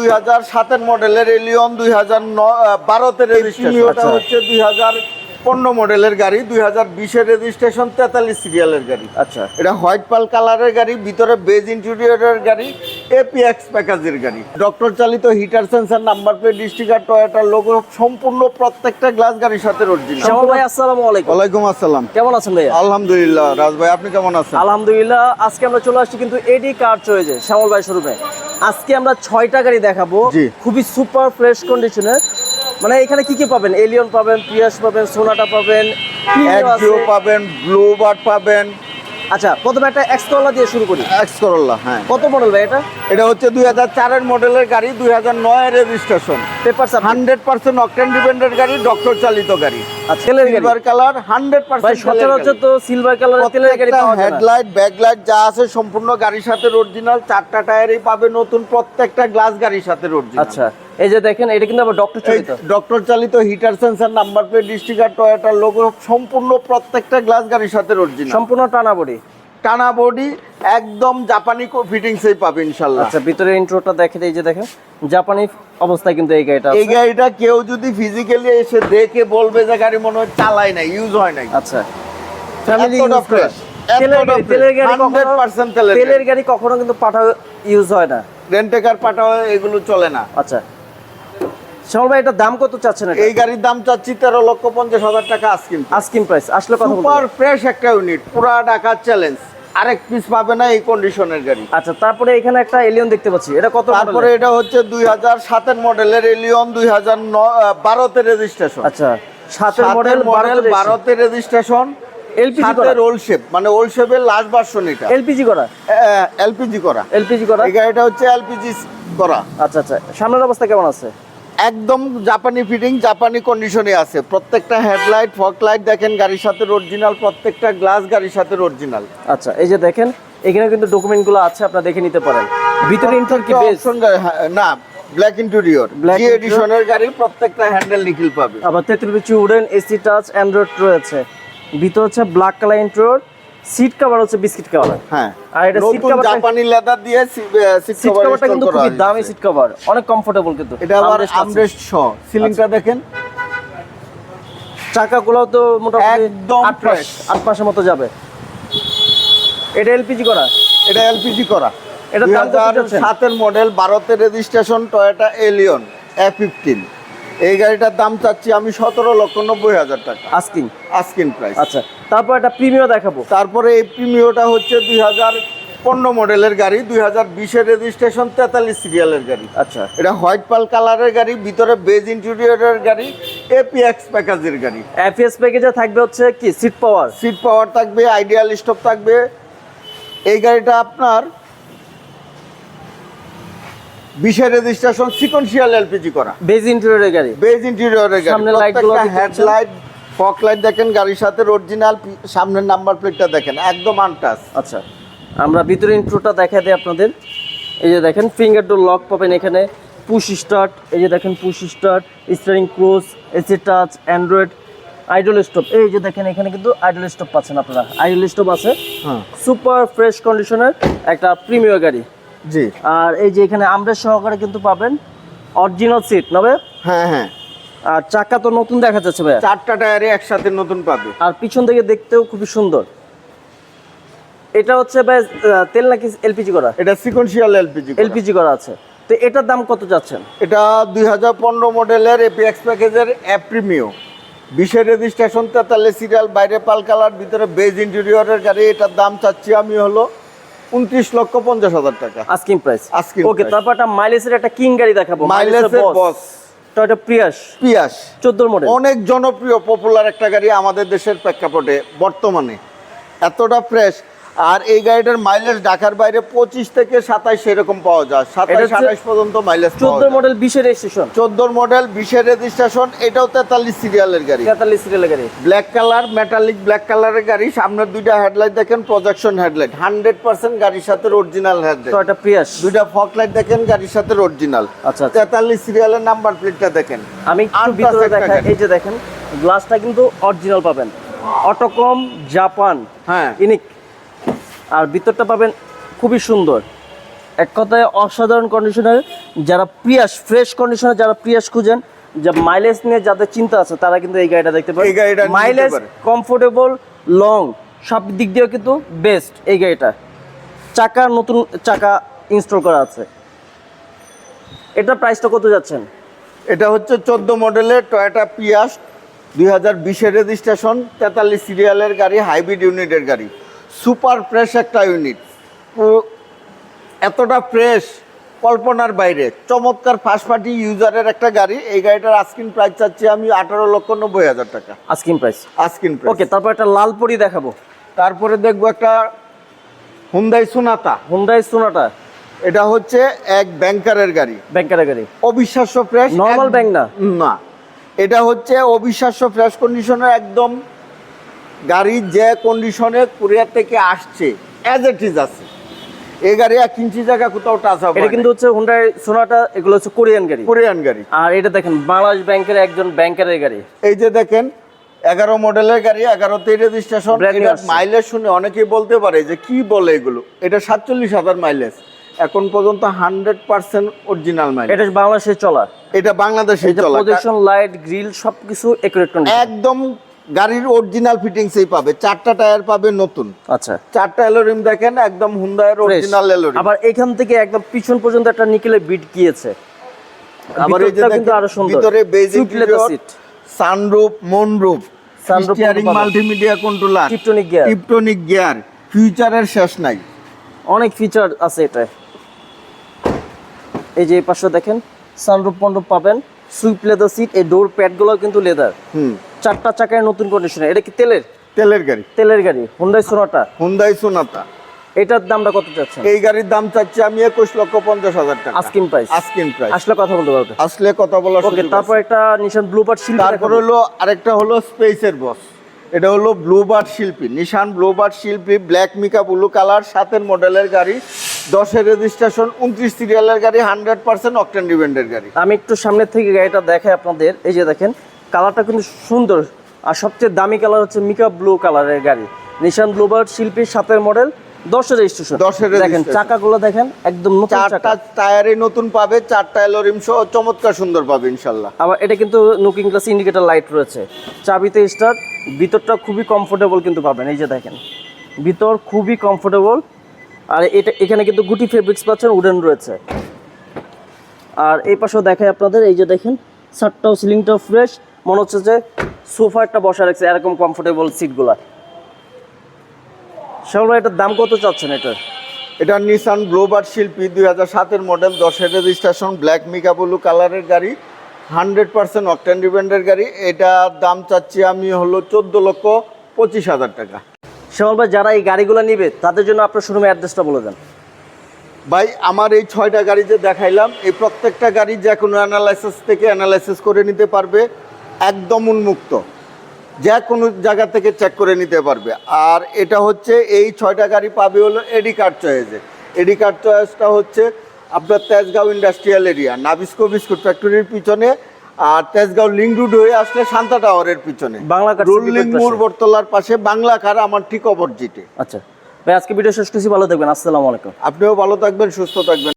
দুই হাজার সাতের মডেলের এলিয়ন দুই হাজার রেজিস্ট্রেশন আচ্ছা। হচ্ছে দুই হাজার পনেরো মডেলের গাড়ি দুই হাজার বিশের রেজিস্ট্রেশন তেতাল্লিশ সিরিয়ালের গাড়ি। আচ্ছা। এটা হোয়াইট পাল কালারের গাড়ি ভিতরে বেজ ইন্টেরিয়রের গাড়ি এপিএক্স প্যাকেজের গাড়ি। ডক্টর চালিত heater sensor number plate district টয়োটার logo সম্পূর্ণ প্রত্যেকটা গ্লাস গাড়ির সাথে অরিজিনাল শ্যামল ভাই আসসালামু আলাইকুম। ওয়ালাইকুম আসসালাম। কেমন আছেন ভাইয়া? আলহামদুলিল্লাহ রাজ ভাই আপনি কেমন আছেন? আলহামদুলিল্লাহ আজকে আমরা চলে আসছি কিন্তু এডি কার চয়েছে শ্যামল ভাই শোরুমে আজকে আমরা ছয়টা গাড়ি দেখাবো। খুবই সুপার ফ্রেশ কন্ডিশনে মানে এখানে কি কি পাবেন? এলিয়ন পাবেন পিয়াস পাবেন সোনাটা পাবেন পাবেন ব্লু বার্ড পাবেন আচ্ছা প্রথমে একটা এক্সকলা দিয়ে শুরু করি। এক্স করোলা হ্যাঁ। কত মডেল ভাই এটা? এটা হচ্ছে দুই হাজার চারের মডেলের গাড়ি দুই হাজার নয়ের registration paper hundred percent octane dependent গাড়ি ডক্টর চালিত গাড়ি। আচ্ছা সিলভার কালার হান্ড্রেড পার্সেন্ট সচরাচর তো সিলভার কালারের তেলের গাড়ি। হেডলাইট ব্যাকলাইট যা আছে সম্পূর্ণ গাড়ির সাথে অরিজিনাল চারটা টায়ারই পাবে নতুন প্রত্যেকটা গ্লাস গাড়ির সাথে অরিজিনাল আচ্ছা। এই যে দেখেন এটা কিন্তু আবার ডক্টর চলিত। ডক্টর চালিত heater sensor number plate district টয়োটার logo সম্পূর্ণ প্রত্যেকটা গ্লাস গাড়ির সাথে অরিজিনাল সম্পূর্ণ টানা বডি টানা বডি একদম জাপানি ফিটিংসই পাবে ইনশাল্লাহ। আচ্ছা ভিতরে ইন্ট্রোটা দেখেন এই যে দেখেন জাপানি অবস্থায় কিন্তু এই গাড়িটা এই গাড়িটা কেউ যদি ফিজিক্যালি এসে দেখে বলবে যে গাড়ি মনে হয় চালায় নাই ইউজ হয় নাই। আচ্ছা। ফ্যামিলি এতটা fresh, তেলের গাড়ি তেলের গাড়ি কখনো 100% তেলের তেলের গাড়ি। কখনো কিন্তু পাঠা ইউজ হয় না। রেন্টেকার পাঠাও এগুলো চলে না। আচ্ছা। শ্যামল ভাই এটার দাম কত চাচ্ছেন এই গাড়ির দাম চাচ্ছি তেরো লক্ষ পঞ্চাশ হাজার টাকা আজকিন আস্কিং প্রাইস আসলে কথা সুপার ফ্রেশ একটা ইউনিট পুরা ঢাকার চ্যালেঞ্জ আরেক পিস পাবে না এই কন্ডিশনের গাড়ি। আচ্ছা তারপরে এখানে একটা এলিয়ন দেখতে পাচ্ছি। এটা কত তারপরে এটা হচ্ছে দুই হাজার সাতের মডেলের এলিয়ন দুই হাজার বারোতে রেজিস্ট্রেশন আচ্ছা সাতের মডেল মডেল বারোতে রেজিস্ট্রেশন এলপিজি সাথে করা রোল শেপ মানে ওল শেপের লাস্ট ভার্সন এটা। এলপিজি করা? এলপিজি করা। এলপিজি করা? এই গাড়িটা হচ্ছে এলপিজি করা। আচ্ছা আচ্ছা সামনের অবস্থা কেমন আছে? একদম জাপানি ফিটিং জাপানি কন্ডিশনে আছে। প্রত্যেকটা হেডলাইট ফগ লাইট দেখেন গাড়ির সাথে অরিজিনাল প্রত্যেকটা গ্লাস গাড়ির সাথে অরিজিনাল আচ্ছা এই যে দেখেন এখানে কিন্তু ডকুমেন্টগুলো আছে আপনারা দেখে নিতে পারেন। ভিতরে ইন্টার কি বেস না ব্ল্যাক ইন্টেরিয়র জি। এডিশনের গাড়ি প্রত্যেকটা হ্যান্ডেল নিখিল পাবে। আবার তেত্রিশ inch wooden AC touch android রয়েছে। ভিতর হচ্ছে ব্ল্যাক কালার ইন্ট্রোড সিট কভার হচ্ছে বিস্কিট কালার হ্যাঁ। আর এটা সিট নতুন জাপানি লেদার দিয়ে সিট কভার কভারটা কিন্তু খুবই দামি সিট কভার অনেক কমফোর্টেবল কিন্তু। এটা আবার আমরেস্ট সহ। সিলিংটা দেখেন। চাকাগুলো তো মোটামুটি একদম আট মাস আট মাসের মতো যাবে। এটা এলপিজি করা? এটা এলপিজি করা। এটার দাম? সাতের মডেল বারোতে registration Toyota Allion A fifteen এই গাড়িটার দাম চাচ্ছি আমি সতেরো লক্ষ নব্বই হাজার টাকা। আস্কিং আস্কিন প্রাইস আচ্ছা তারপর একটা প্রিমিয়াম দেখাবো। তারপরে এই প্রিমিওটা হচ্ছে দুই হাজার পনেরো মডেলের গাড়ি দুই হাজার বিশের রেজিস্ট্রেশন তেতাল্লিশ সিরিয়ালের গাড়ি। আচ্ছা। এটা হোয়াইট পাল কালারের গাড়ি ভিতরে বেজ ইন্টেরিয়রের গাড়ি এপিএক্স প্যাকেজের গাড়ি। এফএস প্যাকেজে থাকবে হচ্ছে কি? সিট পাওয়ার সিট পাওয়ার থাকবে আইডিয়াল স্টপ থাকবে। এই গাড়িটা আপনার বিশের রেজিস্ট্রেশন সিকোয়েন্সিয়াল এলপিজি করা। বেজ ইন্টেরিয়রের গাড়ি। বেজ ইন্টেরিয়রের গাড়ি। সামনের light গুলো প্রত্যেকটা দেখতে পাচ্ছেন? হেডলাইট ফক লাইট দেখেন গাড়ির সাথে অরিজিনাল সামনের নাম্বার প্লেটটা দেখেন একদম আনটাচ আচ্ছা আমরা ভিতরে ইন্ট্রোটা দেখা দিই আপনাদের। এই যে দেখেন ফিঙ্গার ডোর লক পাবেন এখানে। পুশ স্টার্ট এই যে দেখেন push start steering cruise AC touch android idle stop এই যে দেখেন এখানে কিন্তু আইডল স্টপ পাচ্ছেন আপনারা। আইডল স্টপ আছে। হ্যাঁ। সুপার ফ্রেশ কন্ডিশনের একটা প্রিমিয়ার গাড়ি। জি। আর এই যে এখানে আমরের সহকারে কিন্তু পাবেন অরিজিনাল সিট নবে হ্যাঁ হ্যাঁ। আর চাকা তো নতুন দেখা যাচ্ছে ভাই? চারটা টায়ারে একসাথে নতুন পাবে। আর পিছন থেকে দেখতেও খুবই সুন্দর। এটা হচ্ছে ভাই তেল নাকি এলপিজি করা? এটা সিকোয়েন্সিয়াল এলপিজি এলপিজি করা আছে। তো এটার দাম কত যাচ্ছেন? এটা দুই হাজার পনেরো মডেলের এপিএক্স প্যাকেজের অ্যাপ্রিমিও বিশের রেজিস্ট্রেশন তেতাল্লিশ সিরিয়াল বাইরে পাল কালার ভিতরে বেজ ইন্টেরিয়রের গাড়ি এটার দাম চাচ্ছি আমি হলো উনত্রিশ লক্ষ পঞ্চাশ হাজার টাকা। আস্কিং প্রাইস আস্কিং ওকে তারপর একটা মাইলেজের একটা কিং গাড়ি দেখাবো। মাইলেজের boss Toyota Prius Prius 14 model অনেক জনপ্রিয় পপুলার একটা গাড়ি আমাদের দেশের প্রেক্ষাপটে বর্তমানে। এতটা ফ্রেশ আর এই গাড়িটার মাইলেজ ঢাকার বাইরে পঁচিশ থেকে সাতাইশ এরকম পাওয়া যায়। সাতাইশ আঠাইশ পর্যন্ত মাইলেজ 14 মডেল 20 এর রেজিস্ট্রেশন চোদ্দোর মডেল বিশের রেজিস্ট্রেশন এটাও তেতাল্লিশ সিরিয়ালের গাড়ি। 43 সিরিয়ালের গাড়ি। ব্ল্যাক কালার মেটালিক ব্ল্যাক কালারের গাড়ি। সামনের দুইটা হেডলাইট দেখেন প্রজেকশন হেডলাইট হান্ড্রেড পার্সেন্ট গাড়ির সাথে অরিজিনাল হেডলাইট প্রিয়াস দুইটা ফক লাইট দেখেন গাড়ির সাথে অরিজিনাল আচ্ছা আচ্ছা। তেতাল্লিশ সিরিয়ালের নাম্বার প্লেটটা দেখেন। আমি আটটা ভিতরে দেখাই এই যে দেখেন গ্লাসটা কিন্তু অরিজিনাল পাবেন। অটোকম জাপান হ্যাঁ। ইনিক আর ভিতরটা পাবেন খুবই সুন্দর। এক কথায় অসাধারণ কন্ডিশনের যারা প্রিয়াস ফ্রেশ কন্ডিশনে যারা প্রিয়াস খুঁজেন যে মাইলেজ নিয়ে যাদের চিন্তা আছে তারা কিন্তু এই গাড়িটা দেখতে পারে এই গাড়িটা মাইলেজ কমফোর্টেবল লং সব দিক দিয়েও কিন্তু বেস্ট এই গাড়িটা। চাকা নতুন চাকা ইনস্টল করা আছে। এটা প্রাইসটা কত যাচ্ছেন? এটা হচ্ছে চোদ্দ মডেলের টয়োটা পিয়াস দুই হাজার বিশের রেজিস্ট্রেশন তেতাল্লিশ সিরিয়ালের গাড়ি হাইব্রিড ইউনিটের গাড়ি। সুপার ফ্রেশ একটা ইউনিট এতটা ফ্রেশ কল্পনার বাইরে। চমৎকার ফার্স্ট পার্টি ইউজারের একটা গাড়ি। এই গাড়িটার আস্কিন প্রাইস চাচ্ছি আমি আঠারো লক্ষ নব্বই হাজার টাকা। Asking price asking price okay তারপর একটা লাল পরি দেখাবো। তারপরে দেখব একটা হুন্দাই সোনাটা হুন্ডাই সোনাটা এটা হচ্ছে এক ব্যাংকারের গাড়ি। ব্যাংকারের গাড়ি। অবিশ্বাস্য ফ্রেশ নর্মাল bank না? না। এটা হচ্ছে অবিশ্বাস্য ফ্রেশ কন্ডিশনের একদম গাড়ি যে কন্ডিশনে কুরিয়ার থেকে আসছে অ্যাজ ইট ইজ আছে। এই গাড়ি এক ইঞ্চি জায়গা কোথাও টাচ হবে এটা কিন্তু হচ্ছে হুন্ডাই সোনাটা এগুলো হচ্ছে কোরিয়ান গাড়ি। কোরিয়ান গাড়ি। আর এটা দেখেন বাংলাদেশ ব্যাংকের একজন ব্যাংকারের গাড়ি। এই যে দেখেন এগারো মডেলের গাড়ি এগারোতে রেজিস্ট্রেশন। মাইলেজ শুনে অনেকেই বলতে পারে যে কি বলে এগুলো? এটা সাতচল্লিশ হাজার মাইলেজ এখন পর্যন্ত হান্ড্রেড পার্সেন্ট অরিজিনাল মাইলেজ এটা বাংলাদেশে চলা। এটা বাংলাদেশে চলা। লাইট গ্রিল সবকিছু একদম গাড়ির অরিজিনাল ফিটিংসই পাবে। চারটা টায়ার পাবে নতুন। আচ্ছা। চারটা এলোরিম দেখেন একদম হুন্দায়ের অরিজিনাল এলোরিম আবার এখান থেকে একদম পিছন পর্যন্ত একটা নিকেলের বিট গিয়েছে। আবার ভিতরটা কিন্তু আরও সুন্দর। ভিতরে basic seat, sunroof moonroof steering multimedia controller Tiptronic gear। Tiptronic gear ফিউচারের শেষ নাই। অনেক ফিচার আছে এটা এই যে পাশে দেখেন সানরুফ পন্ডুপ পাবেন। সুইপ লেদার সিট এই ডোর প্যাডগুলো কিন্তু লেদার হুম। চারটা চাকায় নতুন কন্ডিশনে এটা কি তেলের? তেলের গাড়ি। তেলের গাড়ি। হুন্ডাই সোনাটা হুন্ডাই সোনাটা এটার দামটা কত চাচ্ছেন? এই গাড়ির দাম চাচ্ছি আমি একুশ লক্ষ পঞ্চাশ হাজার টাকা। আস্কিং প্রাইস আস্কিন প্রাইস আসলে কথা বলতে পারবে? আসলে কথা বলা ওকে তারপর একটা নিশান ব্লু পার্ট শিল্প তারপর হলো আরেকটা হলো স্পেসের বস এটা হলো blue bluebird Sylphy. Nissan blue bluebird Sylphy black mica blue colour সাতের মডেলের গাড়ি দশের রেজিস্ট্রেশন উনত্রিশ সিরিয়ালের গাড়ি হান্ড্রেড পার্সেন্ট অকটেন ডিভেন্ডের গাড়ি। আমি একটু সামনের থেকে গাড়িটা দেখাই আপনাদের। এই যে দেখেন কালারটা কিন্তু সুন্দর। আর সবচেয়ে দামি কালার হচ্ছে মিকা ব্লু কালারের গাড়ি। নিশান ব্লুবার্ড শিল্পীর সাতের মডেল দশের রেজিস্ট্রেশন 10 দেখেন চাকাগুলো দেখেন একদম নতুন চারটা চাকা। টায়ারে নতুন পাবে চারটা এলোরিম সহ চমৎকার সুন্দর পাবে ইনশাল্লাহ আবার এটা কিন্তু লুকিং গ্লাস ইন্ডিকেটর লাইট রয়েছে। চাবিতে স্টার্ট ভিতরটা খুবই কমফোর্টেবল কিন্তু পাবেন। এই যে দেখেন ভিতর খুবই কমফোর্টেবল আর এটা এখানে কিন্তু গুটি ফেব্রিক্স পাচ্ছেন উডেন রয়েছে। আর এই পাশেও দেখায় আপনাদের এই যে দেখেন সারটাও সিলিংটাও ফ্রেশ মনে হচ্ছে যে সোফা একটা বসা রাখছে এরকম কমফোর্টেবল সিটগুলা সেগুলো এটার দাম কত চাচ্ছেন এটার? এটা নিসান ব্লোবার্ড শিল্পী দুই হাজার সাতের মডেল দশের রেজিস্ট্রেশন ব্ল্যাক মিকা ব্লু কালারের গাড়ি হান্ড্রেড পার্সেন্ট অকটেন ডিভেন্ডের গাড়ি। এটার দাম চাচ্ছি আমি হলো চোদ্দ লক্ষ পঁচিশ হাজার টাকা। শ্যামল ভাই যারা এই গাড়িগুলো নিবে তাদের জন্য আপনার শোরুমের অ্যাড্রেসটা বলে দেন। ভাই আমার এই ছয়টা গাড়ি যে দেখাইলাম এই প্রত্যেকটা গাড়ি যে কোনো অ্যানালাইসিস থেকে অ্যানালাইসিস করে নিতে পারবে। একদম উন্মুক্ত। যে কোনো জায়গা থেকে চেক করে নিতে পারবে। আর এটা হচ্ছে এই ছয়টা গাড়ি পাবে হলো এডি কার্ড চয়েসে এডি কার্ড চয়েসটা হচ্ছে আপনার Tejgaon industrial area Nabisco biscuit ফ্যাক্টরির পিছনে আর তেজগাঁও লিঙ্ক রুড হয়ে আসলে শান্তা টাওয়ারের পিছনে। বাংলা কার রুলিং মোড় বটতলার পাশে বাংলা কার আমার ঠিক অপরজিটে আচ্ছা। ভাই আজকে ভিডিও শেষ করছি ভালো থাকবেন। আসসালামু আলাইকুম। আপনিও ভালো থাকবেন সুস্থ থাকবেন।